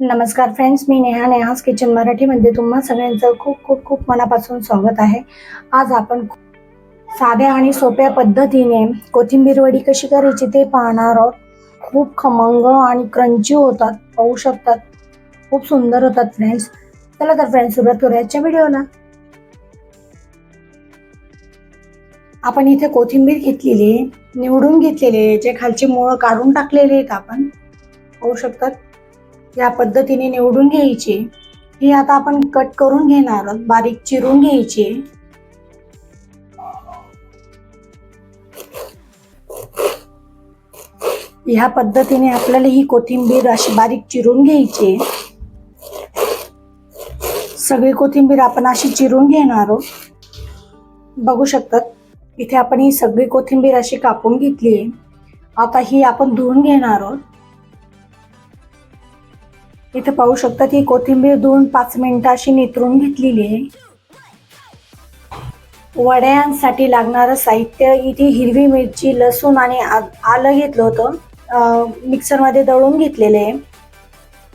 नमस्कार फ्रेंड्स मी नेहा. नेहाज किचन मराठीमध्ये तुम्हा सगळ्यांचं खूप खूप खूप मनापासून स्वागत आहे. आज आपण साध्या आणि सोप्या पद्धतीने कोथिंबीर वडी कशी करायची ते पाहणार आहोत. खूप खमंग आणि क्रंची होतात पाहू शकतात. खूप सुंदर होतात फ्रेंड्स चला तर फ्रेंड्स सुरुवात करूया आजच्या व्हिडिओला. आपण इथे कोथिंबीर घेतलेली आहे, निवडून घेतलेली आहे जे खालचे मुळं काढून टाकलेले आहेत आपण. पाहू शकतात. या पद्धतीने निवडून घ्यायची. ही आता आपण कट करून घेणार आहोत. बारीक चिरून घ्यायची. ह्या पद्धतीने आपल्याला ही कोथिंबीर अशी बारीक चिरून घ्यायची. सगळी कोथिंबीर आपण अशी चिरून घेणार आहोत. बघू शकतात इथे आपण ही सगळी कोथिंबीर अशी कापून घेतली आहे. आता ही आपण धुवून घेणार आहोत. इथे पाहू शकता ही कोथिंबीर धुवून पाच मिनिटं अशी नितरून घेतलेली आहे. वड्यांसाठी लागणारं साहित्य इथे हिरवी मिरची लसूण आणि आलं घेतलं होतं. मिक्सरमध्ये दळून घेतलेले आहे.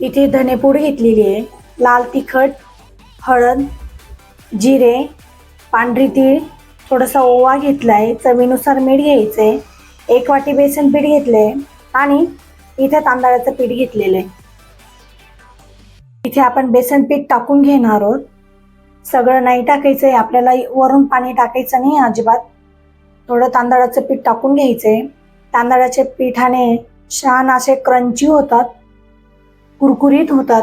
इथे धनेपूड घेतलेली आहे. लाल तिखट हळद जिरे पांढरी तीळ थोडासा ओवा घेतला आहे चवीनुसार मीठ घ्यायचं आहे एक वाटी बेसन पीठ घेतलं आहे आणि इथे तांदळाचं पीठ घेतलेलं आहे. इथे आपण बेसन पीठ टाकून घेणार आहोत. सगळं नाही टाकायचं आहे आपल्याला वरून पाणी टाकायचं नाही अजिबात. थोडं तांदळाचं पीठ टाकून घ्यायचं आहे तांदळाच्या पिठाने छान असे क्रंची होतात कुरकुरीत होतात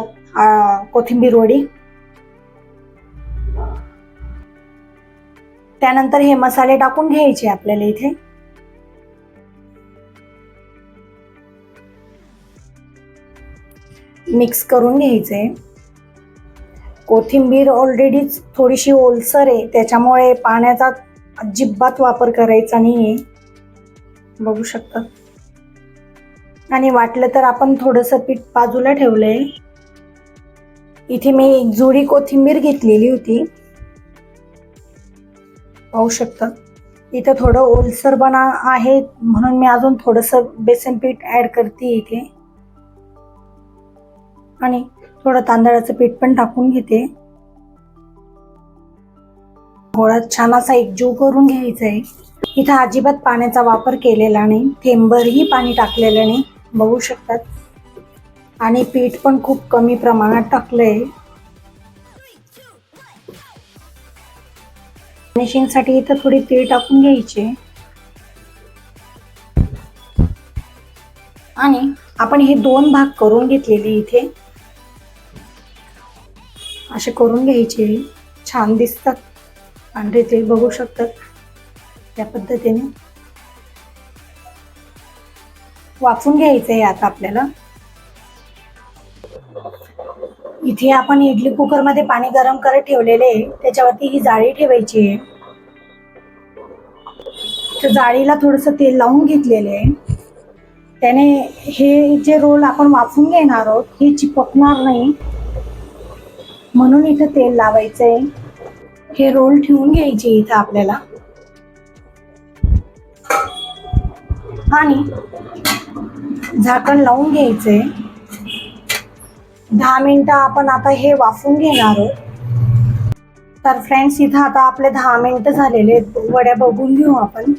कोथिंबीर वडी. त्यानंतर हे मसाले टाकून घ्यायचे आपल्याला इथे. मिक्स करून घ्यायचे. कोथिंबीर ऑलरेडीच थोडीशी ओलसर आहे त्याच्यामुळे पाण्याचा अजिबात वापर करायचा नाही आहे बघू शकता. आणि वाटलं तर आपण थोडंसं पीठ बाजूला ठेवलंय. इथे मी एक जुडी कोथिंबीर घेतलेली होती. पाहू शकता. इथं थोडं ओलसरपणा आहे म्हणून मी अजून थोडंसं बेसन पीठ ॲड करते इथे. आणि थोडं तांदळाचं पीठ पण टाकून घेते. गोळा छान असा एकजीव करून घ्यायचा आहे इथं अजिबात पाण्याचा वापर केलेला नाही. थेंबरही पाणी टाकलेलं नाही. बघू शकतात. आणि पीठ पण खूप कमी प्रमाणात टाकलंय. फिनिशिंगसाठी इथं थोडी तीळ टाकून घ्यायची. आणि आपण हे दोन भाग करून घेतलेले इथे. असे करून घ्यायचे. छान दिसतात. आणि ते बघू शकतात. त्या पद्धतीने. वाफून घ्यायचं आहे आता आपल्याला. इथे आपण इडली कुकरमध्ये पाणी गरम करत ठेवलेले आहे. त्याच्यावरती ही जाळी ठेवायची आहे. तर जाळीला थोडंसं तेल लावून घेतलेले आहे. त्याने हे जे रोल आपण वाफून घेणार आहोत हे चिपकणार नाही. म्हणून इथं तेल लावायचं आहे हे रोल ठेवून घ्यायचे इथं आपल्याला. आणि झाकण लावून घ्यायचंय. दहा मिनिटं आपण आता हे वाफून घेणार आहोत. तर फ्रेंड्स इथं आता आपले दहा मिनिटं झालेले आहेत. वड्या बघून घेऊ आपण.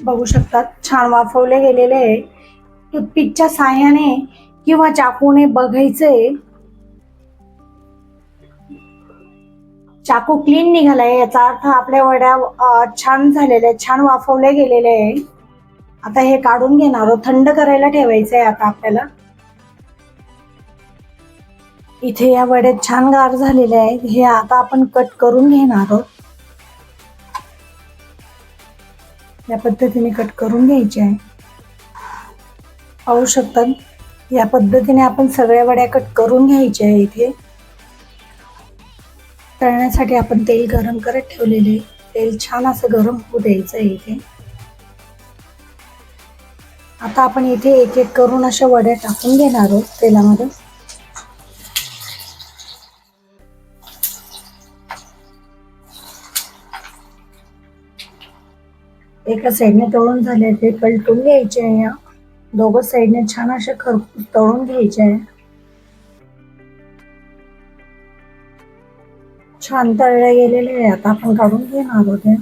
बघू शकतात छान वाफवले गेलेले आहे. टूथपिकच्या साह्याने किंवा चाकूने बघायचंय? चाकू क्लीन निघालाय याचा अर्थ आपल्या वड्या छान झालेल्या आहेत, छान वाफवल्या गेलेल्या आहे. आता हे काढून घेणार आहोत थंड करायला ठेवायचंय आता आपल्याला. इथे या वड्या छान गार झालेल्या आहेत हे आता आपण कट करून घेणार आहोत. या पद्धतीने कट करून घ्यायचे आहे. पाहू शकतात या पद्धतीने आपण सगळ्या वड्या कट करून घ्यायच्या आहे इथे. तळण्यासाठी आपण तेल गरम करत ठेवलेले तेल छान असं गरम होऊ द्यायचं आहे इथे. आता आपण इथे एक एक करून अशा वड्या टाकून घेणार आहोत तेलामध्ये. एका साईडने तळून झाले ते पलटून घ्यायचे या दोघं साईडने छान असे खरपूस तळून घ्यायचे आहे. छान तळले गेलेले आहे आता आपण काढून घेणार होते.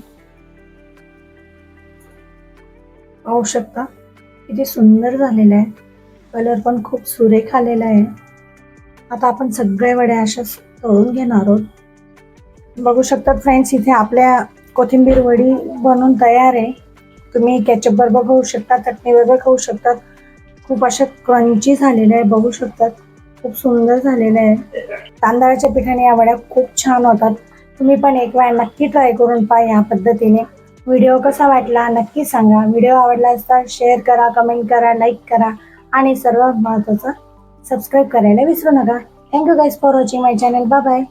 पाहू शकता किती सुंदर झालेलं आहे. कलर पण खूप सुरेख आलेला आहे. आता आपण सगळ्या वड्या अशा तळून घेणार आहोत. बघू शकतात फ्रेंड्स इथे आपल्या कोथिंबीर वडी बनवून तयार आहे. तुम्ही कॅचअप बरोबर खाऊ शकता चटणी बरोबर खाऊ शकतात खूप अशा क्रंची झालेल्या आहे बघू शकतात. खूप सुंदर झालेलं आहे तांदळाच्या पिठाने या वड्या खूप छान होतात. तुम्ही पण एक वेळा नक्की ट्राय करून पहा या पद्धतीने. व्हिडिओ कसा वाटला नक्की सांगा. व्हिडिओ आवडला असता शेअर करा कमेंट करा लाईक करा. आणि सर्वात महत्त्वाचं सबस्क्राईब करायला विसरू नका. Thank you guys for watching my channel bye bye